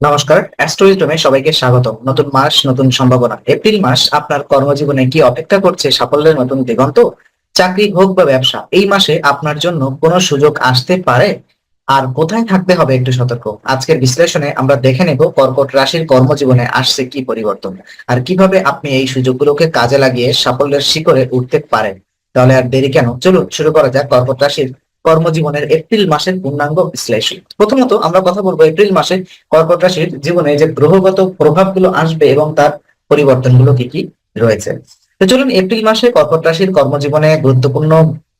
নমস্কার অ্যাস্ট্রোইজমে সবাইকে স্বাগত নতুন মাস, নতুন সম্ভাবনা। এপ্রিল মাস আপনার কর্মজীবনে কি অপেক্ষা করছে সাফল্যের নতুন দিগন্ত? চাকরি হোক বা ব্যবসা, এই মাসে আপনার জন্য কোনো সুযোগ আসতে পারে? আর কোথায় থাকতে হবে একটু সতর্ক? আজকের বিশ্লেষণে আমরা দেখে নেব কর্কট রাশির কর্মজীবনে আসছে কি পরিবর্তন। আর কীভাবে আপনি এই সুযোগগুলোকে কাজে লাগিয়ে সাফল্যের শিখরে উঠতে পারেন? তাহলে আর দেরি কেন? চলুন শুরু করা যাক কর্কট রাশির কর্মজীবনের এপ্রিল মাসের পূর্ণাঙ্গ বিশ্লেষণ। প্রথমত আমরা কথা বলব এপ্রিল মাসে কর্কট রাশির জীবনে যে গ্রহগত প্রভাবগুলো আসবে এবং তার পরিবর্তনগুলো কি কি রয়েছে। তো চলুন এপ্রিল মাসে কর্কট রাশির কর্মজীবনে গুরুত্বপূর্ণ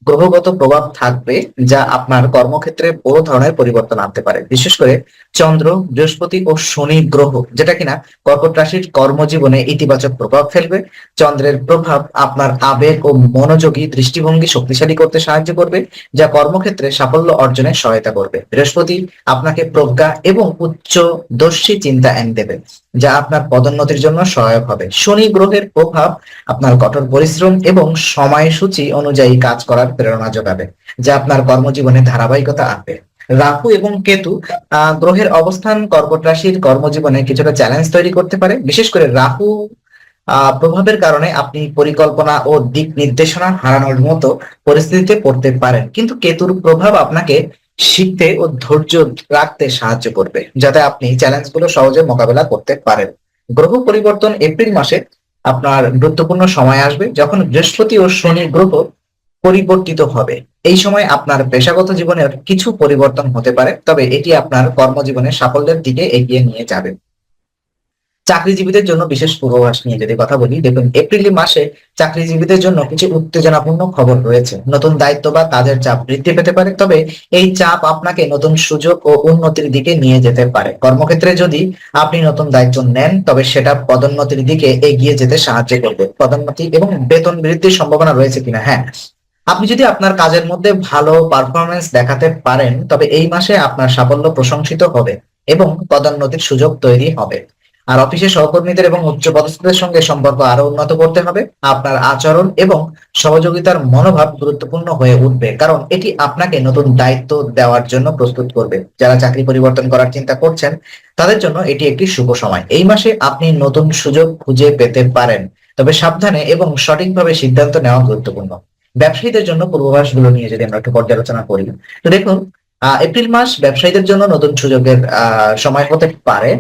গ্রহগত প্রভাব থাকবে যা আপনার কর্মক্ষেত্রে বড় ধরনের পরিবর্তন আনতে পারে। বিশেষ করে চন্দ্র, বৃহস্পতি ও শনি গ্রহ, যেটা কিনা কর্কট রাশির কর্মজীবনে ইতিবাচক প্রভাব ফেলবে। চন্দ্রের প্রভাব আপনার আবেগ ও মনোযোগী দৃষ্টিভঙ্গি শক্তিশালী করতে সাহায্য করবে, যা কর্মক্ষেত্রে সাফল্য অর্জনে সহায়তা করবে। বৃহস্পতি আপনাকে প্রজ্ঞা এবং উচ্চ দর্শী চিন্তা এনে দেবে, যা আপনার পদোন্নতির জন্য সহায়ক হবে। শনি গ্রহের প্রভাব আপনার কঠোর পরিশ্রম এবং সময়সূচি অনুযায়ী কাজ করার প্রেরণা যোগাবে, যা আপনার কর্মজীবনে ধারাবাহিকতা আনবে। রাহু এবং কেতু গ্রহের অবস্থান, কর্কট রাশির কর্মজীবনে কিছুটা চ্যালেঞ্জ তৈরি করতে পারে। বিশেষ করে রাহু প্রভাবের কারণে আপনি পরিকল্পনা ও দিক নির্দেশনা হারানোর মতো পরিস্থিতিতে পড়তে পারেন। কিন্তু কেতুর প্রভাব আপনাকে শিখতে ও ধৈর্য রাখতে সাহায্য করবে, যাতে আপনি চ্যালেঞ্জগুলো সহজে মোকাবেলা করতে পারেন। গ্রহ পরিবর্তন এপ্রিল মাসে আপনার গুরুত্বপূর্ণ সময় আসবে, যখন বৃহস্পতি ও শনি গ্রহ পরিবর্তিত হবে। এই সময় আপনার পেশাগত জীবনের কিছু পরিবর্তন হতে পারে, তবে এটি আপনার কর্মজীবনে সাফল্যের দিকে এগিয়ে নিয়ে যাবে। চাকরিজীবীদের জন্য বিশেষ পূর্বাভাস নিয়ে যদি কথা বলি, দেখুন, এপ্রিল মাসে চাকরিজীবীদের জন্য কিছু উত্তেজনাপূর্ণ খবর রয়েছে। নতুন দায়িত্ব বা কাজের চাপ বৃদ্ধি পেতে পারে, তবে এই চাপ আপনাকে নতুন সুযোগ ও উন্নতির দিকে নিয়ে যেতে পারে। কর্মক্ষেত্রে যদি আপনি নতুন দায়িত্ব নেন, তবে সেটা পদোন্নতির দিকে এগিয়ে যেতে সাহায্য করবে। পদোন্নতি এবং বেতন বৃদ্ধির সম্ভাবনা রয়েছে কিনা? হ্যাঁ আপনি যদি আপনার কাজের মধ্যে ভালো পারফরমেন্স দেখাতে পারেন, তবে এই মাসে আপনার সাফল্য প্রশংসিত হবে এবং পদোন্নতির সুযোগ তৈরি হবে। আর অফিসের সহকর্মীদের এবং উচ্চ পদস্থদের সঙ্গে সম্পর্ক আরও উন্নত করতে হবে। আপনার আচরণ এবং সহযোগিতার মনোভাব গুরুত্বপূর্ণ হয়ে উঠবে, কারণ এটি আপনাকে নতুন দায়িত্ব দেওয়ার জন্য প্রস্তুত করবে। যারা চাকরি পরিবর্তন করার চিন্তা করছেন, তাদের জন্য এটি একটি শুভ সময়। এই মাসে আপনি নতুন সুযোগ খুঁজে পেতে পারেন, তবে সাবধানে এবং সঠিকভাবে সিদ্ধান্ত নেওয়া গুরুত্বপূর্ণ। ব্যবসায়ীদের জন্য পূর্বাভাসগুলো নিয়ে যদি আমরা একটু পর্যালোচনা করি, তো দেখুন এপ্রিল মাস ব্যবসায়ীদের জন্য নতুন সুযোগের সময় হতে পারে।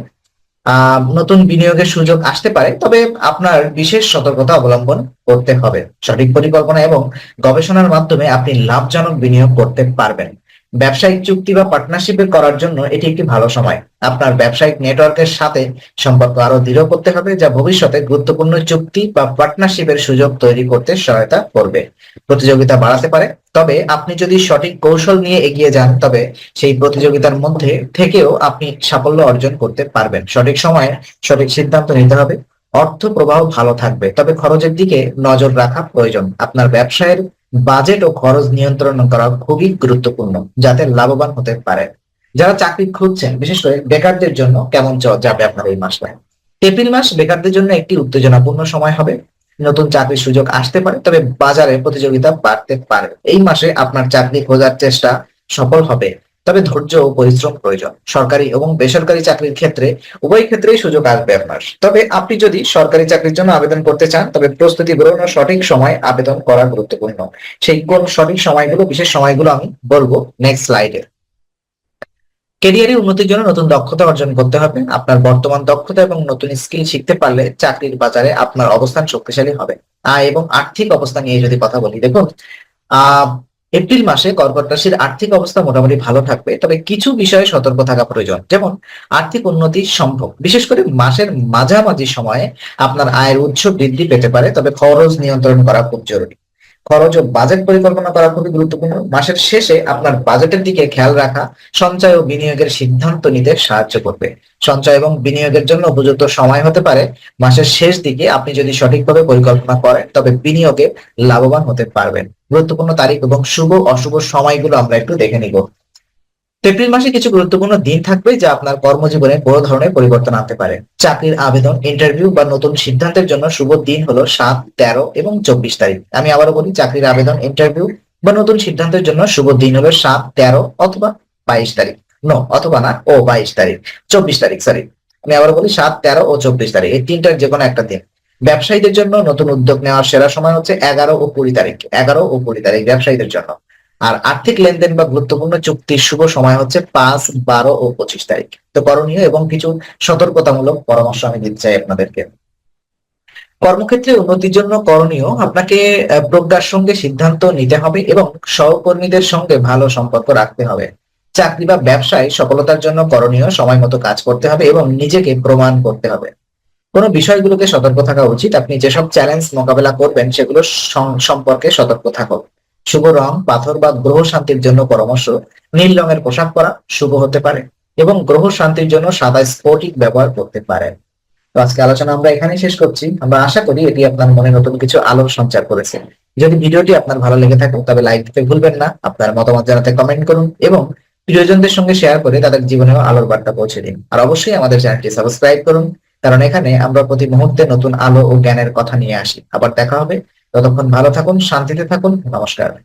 নতুন বিনিয়োগের সুযোগ আসতে পারে, তবে আপনার বিশেষ সতর্কতা অবলম্বন করতে হবে। সঠিক পরিকল্পনা এবং গবেষণার মাধ্যমে আপনি লাভজনক বিনিয়োগ করতে পারবেন। ব্যবসায়িক চুক্তি বা পার্টনারশিপে করার জন্য এটি একটি ভালো সময়। আপনার ব্যবসায়িক নেটওয়ার্কের সাথে সম্পর্ক আরও দৃঢ় করতে হবে, যা ভবিষ্যতে গুরুত্বপূর্ণ চুক্তি বা পার্টনারশিপের সুযোগ তৈরি করতে সহায়তা করবে। প্রতিযোগিতা বাড়াতে পারে, তবে আপনি যদি সঠিক কৌশল নিয়ে এগিয়ে যান, তবে সেই প্রতিযোগিতার মধ্যে থেকেও আপনি সাফল্য অর্জন করতে পারবেন। সঠিক সময়ে সঠিক সিদ্ধান্ত নিতে হবে। অর্থ প্রবাহ ভালো থাকবে। তবে খরচের দিকে নজর রাখা প্রয়োজন। আপনার ব্যবসায়ের বাজেট ও খরচ নিয়ন্ত্রণ করা খুবই গুরুত্বপূর্ণ, যাতে লাভবান হতে পারে। যারা চাকরি খুঁজছেন, বিশেষ করে বেকারদের জন্য কেমন যাবে আপনার এই মাসটা? এপ্রিল মাস বেকারদের জন্য একটি উত্তেজনাপূর্ণ সময় হবে। নতুন চাকরির সুযোগ আসতে পারে, তবে বাজারে প্রতিযোগিতা বাড়তে পারে। এই মাসে আপনার চাকরি খোঁজার চেষ্টা সফল হবে। তবে ধৈর্য ও পরিশ্রম প্রয়োজন। সরকারি এবং বেসরকারি চাকরির ক্ষেত্রে উভয় ক্ষেত্রেই সুযোগ আসবে আপনার। তবে আপনি যদি সরকারি চাকরির জন্য আবেদন করতে চান, তবে প্রস্তুতি গ্রহণের সঠিক সময় আবেদন করা গুরুত্বপূর্ণ। সেই কোন সঠিক সময়গুলো, বিশেষ সময়গুলো আমি বলব নেক্সট স্লাইডে ক্যারিয়ারের উন্নতির জন্য নতুন দক্ষতা অর্জন করতে হবে। আপনার বর্তমান দক্ষতা এবং নতুন স্কিল শিখতে পারলে চাকরির বাজারে আপনার অবস্থান শক্তিশালী হবে। আয় এবং আর্থিক অবস্থা নিয়ে যদি কথা বলি, দেখুন, আহ এপ্রিল মাসে কর্কট রাশির আর্থিক অবস্থা মোটামুটি ভালো থাকবে, তবে কিছু বিষয়ে সতর্ক থাকা প্রয়োজন। যেমন, আর্থিক উন্নতি সম্ভব। বিশেষ করে মাসের মাঝামাঝি সময়ে আপনার আয়ের উৎস বৃদ্ধি পেতে পারে, তবে খরচ নিয়ন্ত্রণ করা খুব জরুরি। খরচ ও বাজেট পরিকল্পনা করা খুবই গুরুত্বপূর্ণ। মাসের শেষে আপনার বাজেটের দিকে খেয়াল রাখা, সঞ্চয় ও বিনিয়োগের সিদ্ধান্ত নিতে সাহায্য করবে। সঞ্চয় এবং বিনিয়োগের জন্য উপযুক্ত সময় হতে পারে। মাসের শেষ দিকে আপনি যদি সঠিকভাবে পরিকল্পনা করেন, তবে বিনিয়োগে লাভবান হতে পারবেন। গুরুত্বপূর্ণ তারিখ এবং শুভ অশুভ সময়গুলো আমরা একটু দেখে নিব। এপ্রিল মাসে কিছু গুরুত্বপূর্ণ দিন থাকবে যা আপনার কর্মজীবনে বড় ধরনের পরিবর্তন আনতে পারে। চাকরির আবেদন ইন্টারভিউ বা নতুন সিদ্ধান্তের জন্য শুভ দিন হলো সাত, তেরো এবং চব্বিশ তারিখ। আমি আবারও বলি, চাকরির আবেদন ইন্টারভিউ বা নতুন সিদ্ধান্তের জন্য শুভ দিন হলো সাত, তেরো অথবা বাইশ তারিখ। নো অথবা না, ও বাইশ তারিখ, চব্বিশ তারিখ সরি আমি আবার বলি, সাত, তেরো ও চব্বিশ তারিখ, এই তিনটার যে কোনো একটা দিন। ব্যবসায়ীদের জন্য নতুন উদ্যোগ নেওয়ার সেরা সময় হচ্ছে এগারো ও কুড়ি তারিখ, এগারো ও কুড়ি তারিখ ব্যবসায়ীদের জন্য। আর আর্থিক লেনদেন বা গুরুত্বপূর্ণ চুক্তির শুভ সময় হচ্ছে পাঁচ, বারো ও পঁচিশ তারিখ। তো করণীয় এবং কিছু সতর্কতামূলক পরামর্শ আমি দিতে চাই আপনাদেরকে। কর্মক্ষেত্রে উন্নতির জন্য করণীয় আপনাকে প্রজ্ঞার সঙ্গে সিদ্ধান্ত নিতে হবে এবং সহকর্মীদের সঙ্গে ভালো সম্পর্ক রাখতে হবে। চাকরি বা ব্যবসায় সফলতার জন্য করণীয় সময় মতো কাজ করতে হবে এবং নিজেকে প্রমাণ করতে হবে। কোনো বিষয়গুলোকে সতর্ক থাকা উচিত। আপনি যেসব চ্যালেঞ্জ মোকাবেলা করবেন সেগুলো সম্পর্কে সতর্ক থাকুন। শুভ রং, পাথর বা গ্রহ শান্তির জন্য পরামর্শ, নীল রঙের পোশাক পরা শুভ হতে পারে এবং গ্রহ শান্তির জন্য সাদা স্ফটিক ব্যবহার করতে পারেন। তো আজকে আলোচনা আমরা এখানেই শেষ করছি। আমরা আশা করি এটি আপনার মনে নতুন কিছু আলোর সঞ্চার করেছে। যদি ভিডিওটি আপনার ভালো লেগে থাকে, তবে লাইক দিতে ভুলবেন না, আপনার মতামত জানাতে কমেন্ট করুন এবং প্রিয়জনদের সঙ্গে শেয়ার করে তাদের জীবনেও আলোর বার্তা পৌঁছে দিন। আর অবশ্যই আমাদের চ্যানেলটি সাবস্ক্রাইব করুন, কারণ এখানে আমরা প্রতি মুহূর্তে নতুন আলো ও জ্ঞানের কথা নিয়ে আসি। আবার দেখা হবে। ততক্ষণ ভালো থাকুন, শান্তিতে থাকুন, নমস্কার।